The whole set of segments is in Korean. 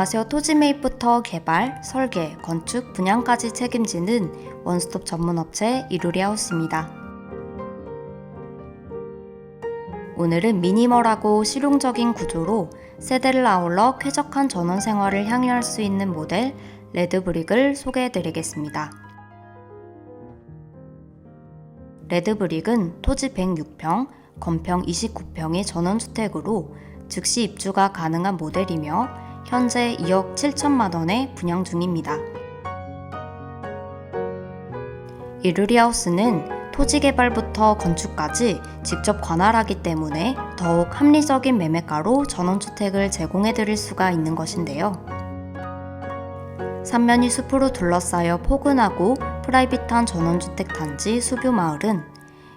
안녕하세요. 토지메이부터 개발, 설계, 건축, 분양까지 책임지는 원스톱 전문 업체 이루리하우스입니다. 오늘은 미니멀하고 실용적인 구조로 세대를 아울러 쾌적한 전원 생활을 향유할 수 있는 모델 레드브릭을 소개해 드리겠습니다. 레드브릭은 토지 106평, 건평 29평의 전원주택으로 즉시 입주가 가능한 모델이며 현재 2억 7천만 원에 분양 중입니다. 이루리하우스는 토지 개발부터 건축까지 직접 관할하기 때문에 더욱 합리적인 매매가로 전원주택을 제공해 드릴 수가 있는 것인데요. 삼면이 숲으로 둘러싸여 포근하고 프라이빗한 전원주택 단지 수뷰마을은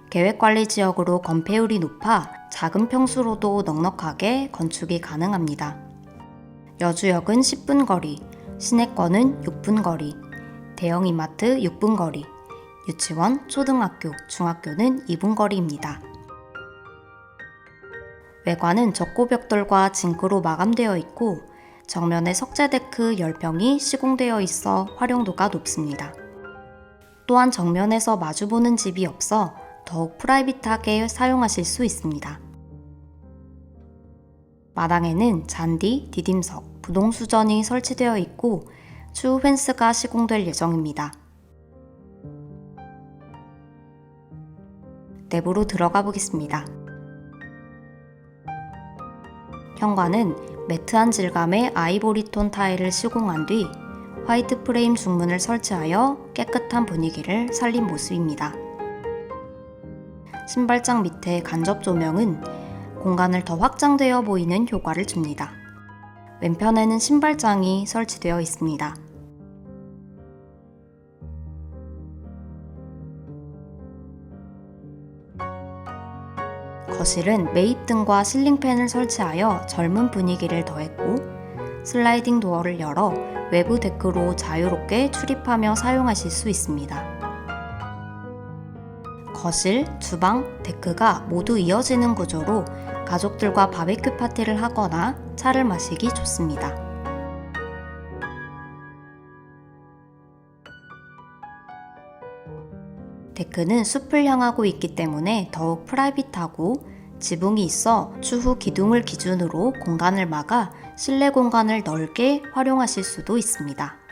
계획관리 지역으로 건폐율이 높아 작은 평수로도 넉넉하게 건축이 가능합니다. 여주역은 10분 거리, 시내권은 6분 거리, 대형 이마트 6분 거리, 유치원, 초등학교, 중학교는 2분 거리입니다. 외관은 적고벽돌과 징크로 마감되어 있고 정면에 석재데크 10평이 시공되어 있어 활용도가 높습니다. 또한 정면에서 마주보는 집이 없어 더욱 프라이빗하게 사용하실 수 있습니다. 마당에는 잔디, 디딤석, 부동수전이 설치되어 있고 추후 펜스가 시공될 예정입니다. 내부로 들어가 보겠습니다. 현관은 매트한 질감의 아이보리톤 타일을 시공한 뒤 화이트 프레임 중문을 설치하여 깨끗한 분위기를 살린 모습입니다. 신발장 밑에 간접 조명은 공간을 더 확장되어 보이는 효과를 줍니다. 왼편에는 신발장이 설치되어 있습니다. 거실은 매입등과 실링팬을 설치하여 젊은 분위기를 더했고 슬라이딩 도어를 열어 외부 데크로 자유롭게 출입하며 사용하실 수 있습니다. 거실, 주방, 데크가 모두 이어지는 구조로 가족들과 바베큐 파티를 하거나 차를 마시기 좋습니다. 데크는 숲을 향하고 있기 때문에 더욱 프라이빗하고 지붕이 있어 추후 기둥을 기준으로 공간을 막아 실내 공간을 넓게 활용하실 수도 있습니다.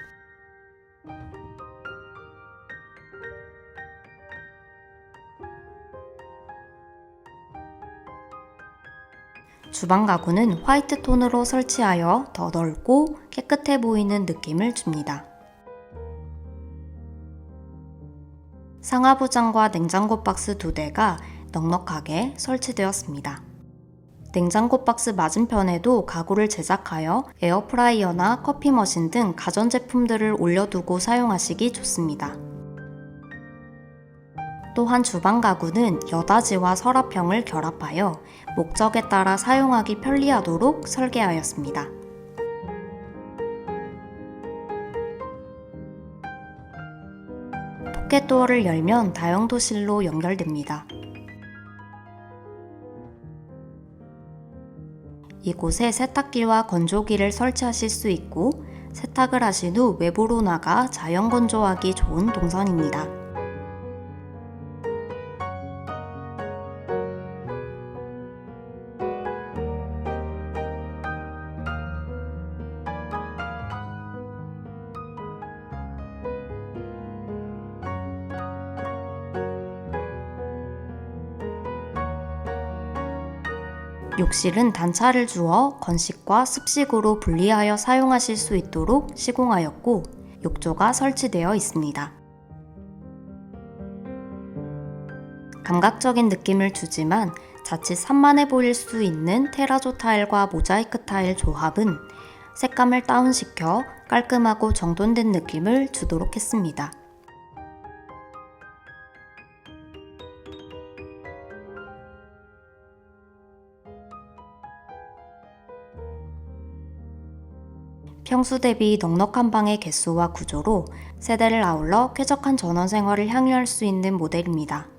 주방 가구는 화이트 톤으로 설치하여 더 넓고 깨끗해 보이는 느낌을 줍니다. 상하부장과 냉장고 박스 두 대가 넉넉하게 설치되었습니다. 냉장고 박스 맞은편에도 가구를 제작하여 에어프라이어나 커피 머신 등 가전제품들을 올려두고 사용하시기 좋습니다. 또한 주방 가구는 여다지와 서랍형을 결합하여 목적에 따라 사용하기 편리하도록 설계하였습니다. 포켓도어를 열면 다용도실로 연결됩니다. 이곳에 세탁기와 건조기를 설치하실 수 있고 세탁을 하신 후 외부로 나가 자연 건조하기 좋은 동선입니다. 욕실은 단차를 주어 건식과 습식으로 분리하여 사용하실 수 있도록 시공하였고 욕조가 설치되어 있습니다. 감각적인 느낌을 주지만 자칫 산만해 보일 수 있는 테라조 타일과 모자이크 타일 조합은 색감을 다운시켜 깔끔하고 정돈된 느낌을 주도록 했습니다. 평수 대비 넉넉한 방의 개수와 구조로 세대를 아울러 쾌적한 전원 생활을 향유할 수 있는 모델입니다.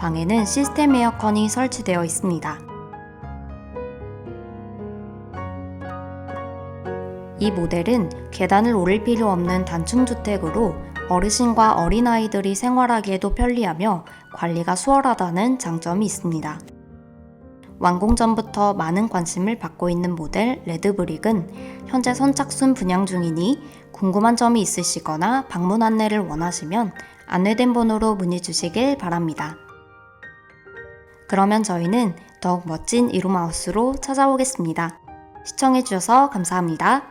방에는 시스템 에어컨이 설치되어 있습니다. 이 모델은 계단을 오를 필요 없는 단층 주택으로 어르신과 어린아이들이 생활하기에도 편리하며 관리가 수월하다는 장점이 있습니다. 완공 전부터 많은 관심을 받고 있는 모델 레드브릭은 현재 선착순 분양 중이니 궁금한 점이 있으시거나 방문 안내를 원하시면 안내된 번호로 문의 주시길 바랍니다. 그러면 저희는 더욱 멋진 이룸하우스로 찾아오겠습니다. 시청해주셔서 감사합니다.